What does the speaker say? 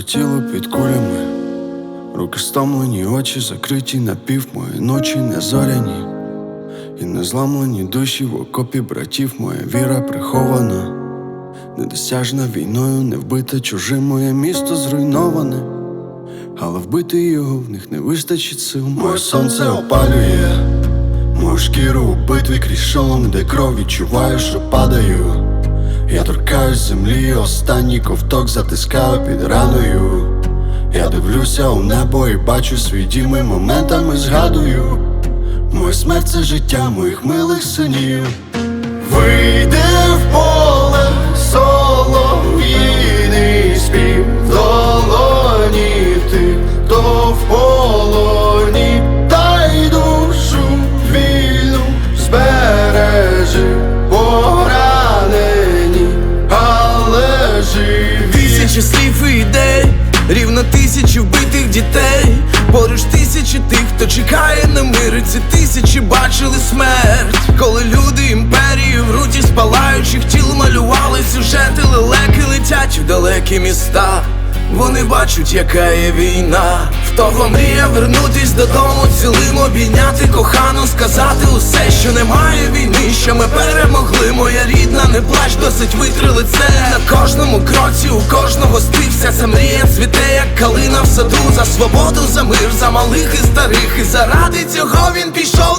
Моє тіло під кулями, руки стомлені, очі закриті на пів, мої ночі не зоряні, і не зламлені душі в окопі братів, моя віра прихована, недосяжна війною, не вбите чужим, моє місто зруйноване, але вбити його в них не вистачить сил. Моє сонце опалює, мою шкіру у битві крізь шолом, де кров відчуваю, що падаю. Я торкаюсь землі, останній ковток затискаю під раною. Я дивлюся у небо і бачу свій дім і моментами згадую. Моя смерть це життя моїх милих синів. Вийде в поле солов'їний спів в долоні ти, то в полоні, та й душу вільну збережи слів ідей, рівно тисячі вбитих дітей. Поруч тисячі тих, хто чекає на мир Ці тисячі бачили смерть, коли люди імперії в руті спалаючих тіл малювали сюжети, лелеки летять у далекі міста. Вони бачать, яка є війна. В того мрія вернутись додому, цілим обійняти кохану, сказати усе, що немає війни, що ми перемогли. Моя не плач, досить витри лице. На кожному кроці, у кожного стився ця мрія цвіте, як калина в саду, за свободу, за мир, за малих і старих. І заради цього він пішов